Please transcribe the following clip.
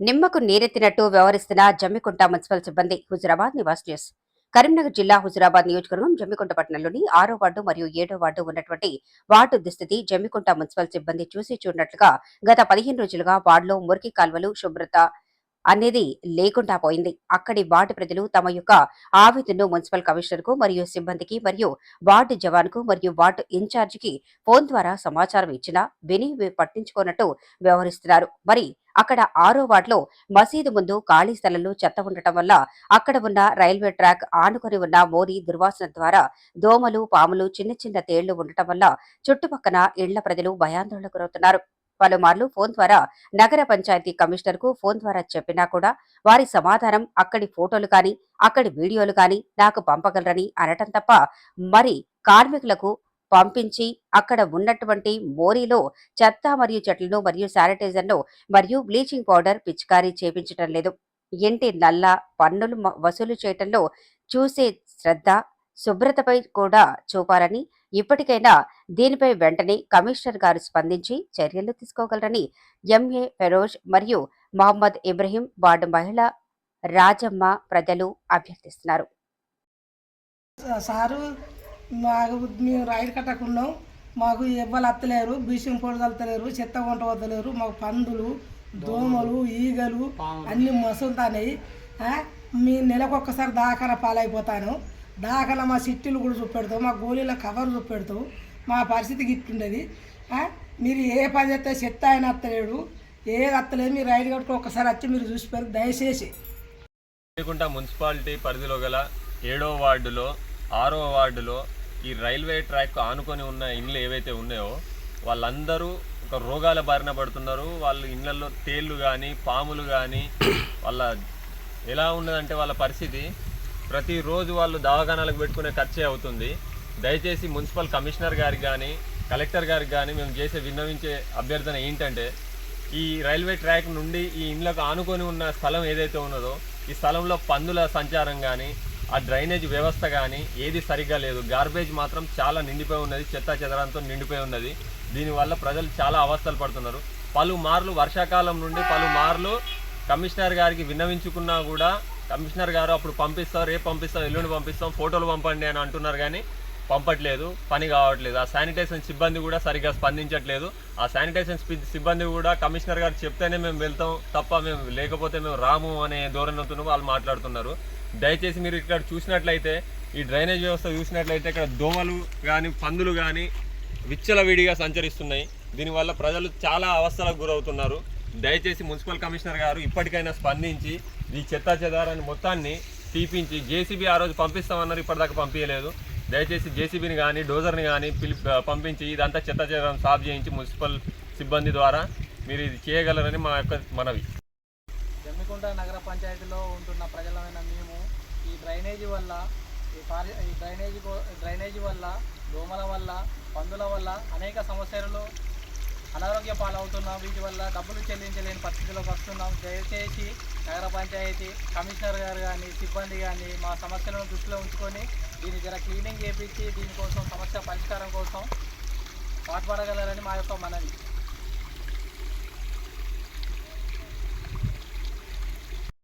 నిమ్మకు నీరెత్తినట్టు వ్యవహరిస్తున్న జమ్మికుంట మున్సిపల్ సిబ్బంది హుజురాబాద్ నివాస్ న్యూస్. కరీంనగర్ జిల్లా హుజురాబాద్ నియోజకవర్గం జమ్మికుంట పట్టణంలోని ఆరో వార్డు మరియు ఏడో వార్డు ఉన్నటువంటి వార్డు దుస్థితి జమ్మికుంట మున్సిపల్ సిబ్బంది చూసి చూడనట్లుగా గత పదిహేను రోజులుగా వార్డులో మురికి కాల్వలు శుభ్రత అనేది లేకుండా పోయింది. అక్కడి వార్డు ప్రజలు తమ యొక్క ఆవేదనను మున్సిపల్ కమిషనర్కు మరియు సిబ్బందికి మరియు వార్డు జవాన్కు మరియు వార్డు ఇన్ఛార్జ్కి ఫోన్ ద్వారా సమాచారం ఇచ్చినా విని పట్టించుకోనట్టు వ్యవహరిస్తున్నారు. మరి అక్కడ ఆరో వార్డులో మసీదు ముందు ఖాళీ స్థలంలో చెత్త ఉండటం వల్ల అక్కడ ఉన్న రైల్వే ట్రాక్ ఆనుకొని ఉన్న మోరీ దుర్వాసన ద్వారా దోమలు పాములు చిన్న చిన్న తేళ్ళు ఉండటం వల్ల చుట్టుపక్కన ఇళ్ళ ప్రజలు భయాందోళనకు గురవుతున్నారు. పలుమార్లు ఫోన్ ద్వారా నగర పంచాయతీ కమిషనర్కు ఫోన్ ద్వారా చెప్పినా కూడా వారి సమాధానం అక్కడి ఫోటోలు కానీ అక్కడి వీడియోలు కానీ నాకు పంపగలరని అనటం తప్ప మరి కార్మికులకు పంపించి అక్కడ ఉన్నటువంటి మోరీలో చెత్త మరియు చెట్లను మరియు శానిటైజర్ను మరియు బ్లీచింగ్ పౌడర్ పిచికారీ చేపించటం లేదు. ఇంటి నల్ల పన్నులు వసూలు చేయటంలో చూసే శ్రద్ధ శుభ్రతపై కూడా చూపాలని ఇప్పటికైనా దీనిపై వెంటనే కమిషనర్ గారు స్పందించి చర్యలు తీసుకోగలరని ఎంఏ ఫెరోజ్ మరియు మహమ్మద్ ఇబ్రహీం వార్డు మహిళ రాజమ్మ ప్రజలు అభ్యర్థిస్తున్నారు. సారు మాకు మేము రైలు కట్టకున్నాం మాకు ఎవ్వలు అత్తలేరు బీసం పొడి తలుతలేరు చెత్త వంట వద్దలేరు మాకు పందులు దోమలు ఈగలు అన్ని మసులుతాయి మీ నెలకు ఒక్కసారి దాఖల పాలైపోతాను. దాఖల మా సిట్టిలు కూడా చూపెడతావు మా గోళీల కవర్ చూపెడతావు. మా పరిస్థితి గిట్టుండేది మీరు ఏ పని చేస్తే చెత్త ఆయన అత్తలేడు ఏది అత్తలేదు మీరు రైలు కట్టుకో ఒక్కసారి వచ్చి మీరు చూసిపోయారు. దయచేసి. మున్సిపాలిటీ పరిధిలో గల ఏడో వార్డులో ఆరో వార్డులో ఈ రైల్వే ట్రాక్ ఆనుకొని ఉన్న ఇండ్లు ఏవైతే ఉన్నాయో వాళ్ళందరూ ఒక రోగాల బారిన పడుతున్నారు. వాళ్ళ ఇళ్ళల్లో తేళ్ళు కానీ పాములు కానీ వాళ్ళ ఎలా ఉన్నదంటే వాళ్ళ పరిస్థితి ప్రతిరోజు వాళ్ళు దవాఖానాలకు పెట్టుకునే ఖర్చే అవుతుంది. దయచేసి మున్సిపల్ కమిషనర్ గారికి కానీ కలెక్టర్ గారికి కానీ మేము చేసే విన్నవించే అభ్యర్థన ఏంటంటే ఈ రైల్వే ట్రాక్ నుండి ఈ ఇండ్లకు ఆనుకొని ఉన్న స్థలం ఏదైతే ఉన్నదో ఈ స్థలంలో పందుల సంచారం కానీ ఆ డ్రైనేజ్ వ్యవస్థ కానీ ఏది సరిగ్గా లేదు. గార్బేజ్ మాత్రం చాలా నిండిపోయి ఉన్నది. చెత్త చెదరంతో నిండిపోయి ఉన్నది. దీనివల్ల ప్రజలు చాలా అవస్థలు పడుతున్నారు. పలుమార్లు వర్షాకాలం నుండి పలుమార్లు కమిషనర్ గారికి విన్నవించుకున్నా కూడా కమిషనర్ గారు అప్పుడు పంపిస్తాం రేపు పంపిస్తాం ఎల్లుండి పంపిస్తాం ఫోటోలు పంపండి అని అంటున్నారు కానీ పంపట్లేదు పని కావట్లేదు. ఆ శానిటైజేషన్ సిబ్బంది కూడా సరిగ్గా స్పందించట్లేదు. ఆ శానిటైజేషన్ సిబ్బంది కూడా కమిషనర్ గారు చెప్తేనే మేము వెళ్తాం తప్ప మేము లేకపోతే మేము రాము అనే ధోరణితో వాళ్ళు మాట్లాడుతున్నారు. దయచేసి మీరు ఇక్కడ చూసినట్లయితే ఈ డ్రైనేజ్ వ్యవస్థ చూసినట్లయితే ఇక్కడ దోమలు కానీ పందులు కానీ విచ్చలవిడిగా సంచరిస్తున్నాయి. దీనివల్ల ప్రజలు చాలా అవస్థలకు గురవుతున్నారు. దయచేసి మున్సిపల్ కమిషనర్ గారు ఇప్పటికైనా స్పందించి ఈ చెత్తా చెదారాన్ని మొత్తాన్ని తీపించి జేసీబీ ఆ రోజు పంపిస్తామన్నారు ఇప్పటిదాకా పంపించలేదు దయచేసి జేసీబీని కానీ డోజర్ని కానీ పిలి పంపించి ఇదంతా చెత్త చేయడం సాఫ్ చేయించి మున్సిపల్ సిబ్బంది ద్వారా మీరు ఇది చేయగలరని మా యొక్క మనవి. జమ్మికుంట నగర పంచాయతీలో ఉంటున్న ప్రజలమైన మేము ఈ డ్రైనేజీ వల్ల ఈ పారి ఈ డ్రైనేజీ కో- డ్రైనేజీ వల్ల దోమల వల్ల పందుల వల్ల అనేక సమస్యలు అనారోగ్య పాలవుతున్నాం. వీటి వల్ల డబ్బులు చెల్లించలేని పరిస్థితిలోకి వస్తున్నాం. దయచేసి నగర పంచాయతీ కమిషనర్ గారు కానీ సిబ్బంది కానీ మా సమస్యలను దృష్టిలో ఉంచుకొని దీన్ని జర క్లీనింగ్ చేపించి దీనికోసం సమస్య పరిష్కారం కోసం పాటుపడగలరని మా యొక్క మనవి.